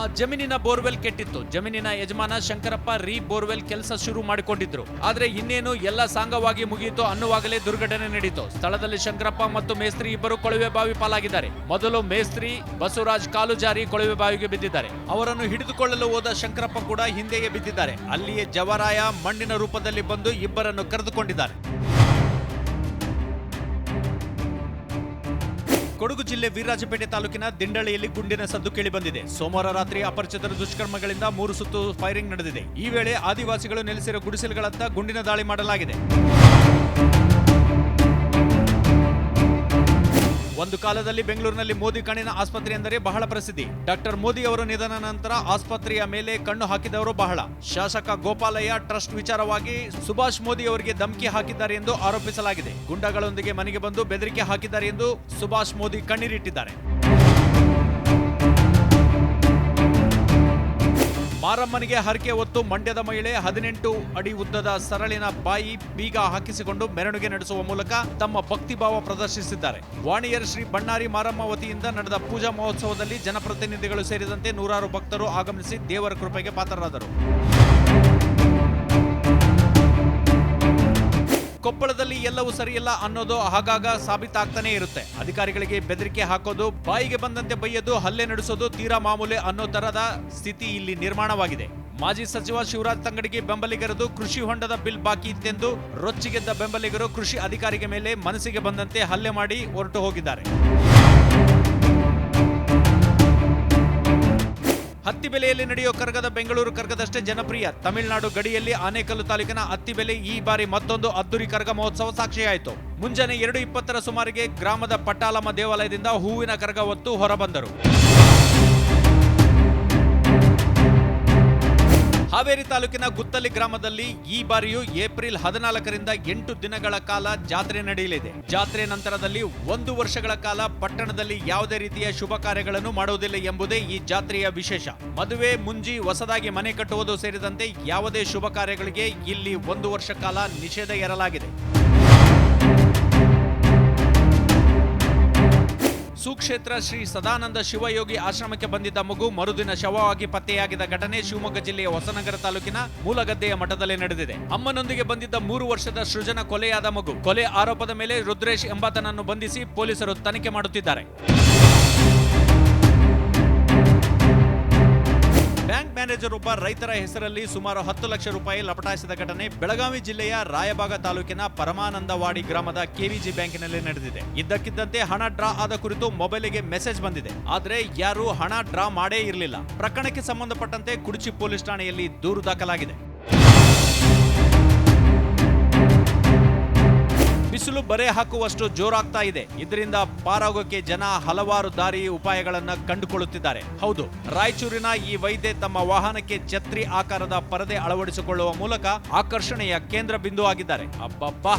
ಆ ಜಮೀನಿನ ಬೋರ್ವೆಲ್ ಕೆಟ್ಟಿತ್ತು. ಜಮೀನಿನ ಯಜಮಾನ ಶಂಕರಪ್ಪ ರೀ ಬೋರ್ವೆಲ್ ಕೆಲಸ ಶುರು ಮಾಡಿಕೊಂಡಿದ್ರು. ಆದ್ರೆ ಇನ್ನೇನು ಎಲ್ಲ ಸಾಂಗವಾಗಿ ಮುಗಿಯಿತು ಅನ್ನುವಾಗಲೇ ದುರ್ಘಟನೆ ನಡೆಯಿತು ಸ್ಥಳದಲ್ಲಿ ಶಂಕರಪ್ಪ ಮತ್ತು ಮೇಸ್ತ್ರಿ ಇಬ್ಬರು ಕೊಳವೆ ಬಾವಿ ಪಾಲಾಗಿದ್ದಾರೆ. ಮೊದಲು ಮೇಸ್ತ್ರಿ, ಬಸವರಾಜ್ ಕಾಲು ಜಾರಿ ಕೊಳವೆ ಬಾವಿಗೆ ಬಿದ್ದಿದ್ದಾರೆ. ಅವರನ್ನು ಹಿಡಿದುಕೊಳ್ಳಲು ಹೋದ ಶಂಕರಪ್ಪ ಕೂಡ ಹಿಂದೆಗೆ ಬಿದ್ದಿದ್ದಾರೆ. ಅಲ್ಲಿಯೇ ಜವರಾಯ ಮಣ್ಣಿನ ರೂಪದಲ್ಲಿ ಬಂದು ಇಬ್ಬರನ್ನು ಕರೆದುಕೊಂಡಿದ್ದಾರೆ. ಕೊಡಗು ಜಿಲ್ಲೆ ವೀರರಾಜಪೇಟೆ ತಾಲೂಕಿನ ದಿಂಡಳಿಯಲ್ಲಿ ಗುಂಡಿನ ಸದ್ದು ಕೇಳಿಬಂದಿದೆ. ಸೋಮವಾರ ರಾತ್ರಿ ಅಪರಿಚಿತರ ದುಷ್ಕರ್ಮಗಳಿಂದ ಮೂರು ಸುತ್ತು ಫೈರಿಂಗ್ ನಡೆದಿದೆ. ಈ ವೇಳೆ ಆದಿವಾಸಿಗಳು ನೆಲೆಸಿರುವ ಗುಡಿಸಲುಗಳತ್ತ ಗುಂಡಿನ ದಾಳಿ ಮಾಡಲಾಗಿದೆ. ಒಂದು ಕಾಲದಲ್ಲಿ ಬೆಂಗಳೂರಿನಲ್ಲಿ ಮೋದಿ ಕಣ್ಣಿನ ಆಸ್ಪತ್ರೆ ಎಂದರೆ ಬಹಳ ಪ್ರಸಿದ್ಧಿ. ಡಾಕ್ಟರ್ ಮೋದಿ ಅವರ ನಿಧನ ನಂತರ ಆಸ್ಪತ್ರೆಯ ಮೇಲೆ ಕಣ್ಣು ಹಾಕಿದವರು ಬಹಳ. ಶಾಸಕ ಗೋಪಾಲಯ್ಯ ಟ್ರಸ್ಟ್ ವಿಚಾರವಾಗಿ ಸುಭಾಷ್ ಮೋದಿ ಅವರಿಗೆ ಧಮಕಿ ಹಾಕಿದ್ದಾರೆ ಎಂದು ಆರೋಪಿಸಲಾಗಿದೆ. ಗುಂಡಗಳೊಂದಿಗೆ ಮನೆಗೆ ಬಂದು ಬೆದರಿಕೆ ಹಾಕಿದ್ದಾರೆ ಎಂದು ಸುಭಾಷ್ ಮೋದಿ ಕಣ್ಣೀರಿಟ್ಟಿದ್ದಾರೆ. ಮಾರಮ್ಮನಿಗೆ ಹರಕೆ ಹೊತ್ತು ಮಂಡ್ಯದ ಮಹಿಳೆ ಹದಿನೆಂಟು ಅಡಿ ಉದ್ದದ ಸರಳಿನ ಬಾಯಿ ಬೀಗ ಹಾಕಿಸಿಕೊಂಡು ಮೆರವಣಿಗೆ ನಡೆಸುವ ಮೂಲಕ ತಮ್ಮ ಭಕ್ತಿಭಾವ ಪ್ರದರ್ಶಿಸಿದ್ದಾರೆ. ವಾಣಿಯರ್ ಶ್ರೀ ಬಣ್ಣಾರಿ ಮಾರಮ್ಮ ವತಿಯಿಂದ ನಡೆದ ಪೂಜಾ ಮಹೋತ್ಸವದಲ್ಲಿ ಜನಪ್ರತಿನಿಧಿಗಳು ಸೇರಿದಂತೆ ನೂರಾರು ಭಕ್ತರು ಆಗಮಿಸಿ ದೇವರ ಕೃಪೆಗೆ ಪಾತ್ರರಾದರು. ಕೊಪ್ಪಳದಲ್ಲಿ ಎಲ್ಲವೂ ಸರಿಯಲ್ಲ ಅನ್ನೋದು ಆಗಾಗ ಸಾಬೀತಾಗ್ತಾನೆ ಇರುತ್ತೆ. ಅಧಿಕಾರಿಗಳಿಗೆ ಬೆದರಿಕೆ ಹಾಕೋದು, ಬಾಯಿಗೆ ಬಂದಂತೆ ಬೈಯೋದು, ಹಲ್ಲೆ ನಡೆಸೋದು ತೀರಾ ಮಾಮೂಲೆ ಅನ್ನೋ ತರದ ಸ್ಥಿತಿ ಇಲ್ಲಿ ನಿರ್ಮಾಣವಾಗಿದೆ. ಮಾಜಿ ಸಚಿವ ಶಿವರಾಜ್ ತಂಗಡಿಗೆ ಬೆಂಬಲಿಗರದು ಕೃಷಿ ಹೊಂಡದ ಬಿಲ್ ಬಾಕಿ ಇತ್ತೆಂದು ರೊಚ್ಚಿಗೆದ್ದ ಬೆಂಬಲಿಗರು ಕೃಷಿ ಅಧಿಕಾರಿಗೆ ಮೇಲೆ ಮನಸ್ಸಿಗೆ ಬಂದಂತೆ ಹಲ್ಲೆ ಮಾಡಿ ಹೊರಟು ಹೋಗಿದ್ದಾರೆ. ಹತ್ತಿ ಬೆಲೆಯಲ್ಲಿ ನಡೆಯುವ ಕರ್ಗದ ಬೆಂಗಳೂರು ಕರ್ಗದಷ್ಟೇ ಜನಪ್ರಿಯ. ತಮಿಳುನಾಡು ಗಡಿಯಲ್ಲಿ ಆನೇಕಲ್ಲು ತಾಲೂಕಿನ ಹತ್ತಿ ಬೆಲೆ ಈ ಬಾರಿ ಮತ್ತೊಂದು ಅದ್ದೂರಿ ಕರ್ಗ ಮಹೋತ್ಸವ ಸಾಕ್ಷಿಯಾಯಿತು. ಮುಂಜಾನೆ ಎರಡು ಇಪ್ಪತ್ತರ ಸುಮಾರಿಗೆ ಗ್ರಾಮದ ಪಟ್ಟಾಲಮ್ಮ ದೇವಾಲಯದಿಂದ ಹೂವಿನ ಕರ್ಗ ಹೊತ್ತು ಹೊರಬಂದರು. ಹಾವೇರಿ ತಾಲೂಕಿನ ಗುತ್ತಲಿ ಗ್ರಾಮದಲ್ಲಿ ಈ ಬಾರಿಯೂ ಏಪ್ರಿಲ್ ಹದಿನಾಲ್ಕರಿಂದ ಎಂಟು ದಿನಗಳ ಕಾಲ ಜಾತ್ರೆ ನಡೆಯಲಿದೆ. ಜಾತ್ರೆ ನಂತರದಲ್ಲಿ ಒಂದು ವರ್ಷಗಳ ಕಾಲ ಪಟ್ಟಣದಲ್ಲಿ ಯಾವುದೇ ರೀತಿಯ ಶುಭ ಕಾರ್ಯಗಳನ್ನು ಮಾಡುವುದಿಲ್ಲ ಎಂಬುದೇ ಈ ಜಾತ್ರೆಯ ವಿಶೇಷ. ಮದುವೆ, ಮುಂಜಿ, ಹೊಸದಾಗಿ ಮನೆ ಕಟ್ಟುವುದು ಸೇರಿದಂತೆ ಯಾವುದೇ ಶುಭ ಕಾರ್ಯಗಳಿಗೆ ಇಲ್ಲಿ ಒಂದು ವರ್ಷ ಕಾಲ ನಿಷೇಧ ಏರಲಾಗಿದೆ ಸುಕ್ಷೇತ್ರ ಶ್ರೀ ಸದಾನಂದ ಶಿವಯೋಗಿ ಆಶ್ರಮಕ್ಕೆ ಬಂದಿದ್ದ ಮಗು ಮರುದಿನ ಶವವಾಗಿ ಪತ್ತೆಯಾಗಿದ್ದ ಘಟನೆ ಶಿವಮೊಗ್ಗ ಜಿಲ್ಲೆಯ ಹೊಸನಗರ ತಾಲೂಕಿನ ಮೂಲಗದ್ದೆಯ ಮಠದಲ್ಲಿ ನಡೆದಿದೆ. ಅಮ್ಮನೊಂದಿಗೆ ಬಂದಿದ್ದ ಮೂರು ವರ್ಷದ ಸೃಜನ ಕೊಲೆಯಾದ ಮಗು. ಕೊಲೆ ಆರೋಪದ ಮೇಲೆ ರುದ್ರೇಶ್ ಎಂಬಾತನನ್ನು ಬಂಧಿಸಿ ಪೊಲೀಸರು ತನಿಖೆ ಮಾಡುತ್ತಿದ್ದಾರೆ. ಒಬ್ಬ ರೈತರ ಹೆಸರಲ್ಲಿ ಸುಮಾರು ಹತ್ತು ಲಕ್ಷ ರೂಪಾಯಿ ಲಪಟಾಯಿಸಿದ ಘಟನೆ ಬೆಳಗಾವಿ ಜಿಲ್ಲೆಯ ರಾಯಬಾಗ ತಾಲೂಕಿನ ಪರಮಾನಂದವಾಡಿ ಗ್ರಾಮದ ಕೆವಿಜಿ ಬ್ಯಾಂಕಿನಲ್ಲಿ ನಡೆದಿದೆ. ಇದ್ದಕ್ಕಿದ್ದಂತೆ ಹಣ ಡ್ರಾ ಆದ ಕುರಿತು ಮೊಬೈಲಿಗೆ ಮೆಸೇಜ್ ಬಂದಿದೆ. ಆದರೆ ಯಾರು ಹಣ ಡ್ರಾ ಮಾಡೇ ಇರಲಿಲ್ಲ. ಪ್ರಕರಣಕ್ಕೆ ಸಂಬಂಧಪಟ್ಟಂತೆ ಕುಡಚಿ ಪೊಲೀಸ್ ಠಾಣೆಯಲ್ಲಿ ದೂರು ದಾಖಲಾಗಿದೆ. ಬರೆ ಹಾಕುವಷ್ಟು ಜೋರಾಗ್ತಾ ಇದೆ. ಇದರಿಂದ ಪಾರಾಗೋಕೆ ಜನ ಹಲವಾರು ದಾರಿ ಉಪಾಯಗಳನ್ನು ಕಂಡುಕೊಳ್ಳುತ್ತಿದ್ದಾರೆ. ಹೌದು, ರಾಯಚೂರಿನ ಈ ವೈದ್ಯೆ ತಮ್ಮ ವಾಹನಕ್ಕೆ ಛತ್ರಿ ಆಕಾರದ ಪರದೆ ಅಳವಡಿಸಿಕೊಳ್ಳುವ ಮೂಲಕ ಆಕರ್ಷಣೆಯ ಕೇಂದ್ರ ಬಿಂದು ಆಗಿದ್ದಾರೆ ಅಬ್ಬಬ್ಬಾ!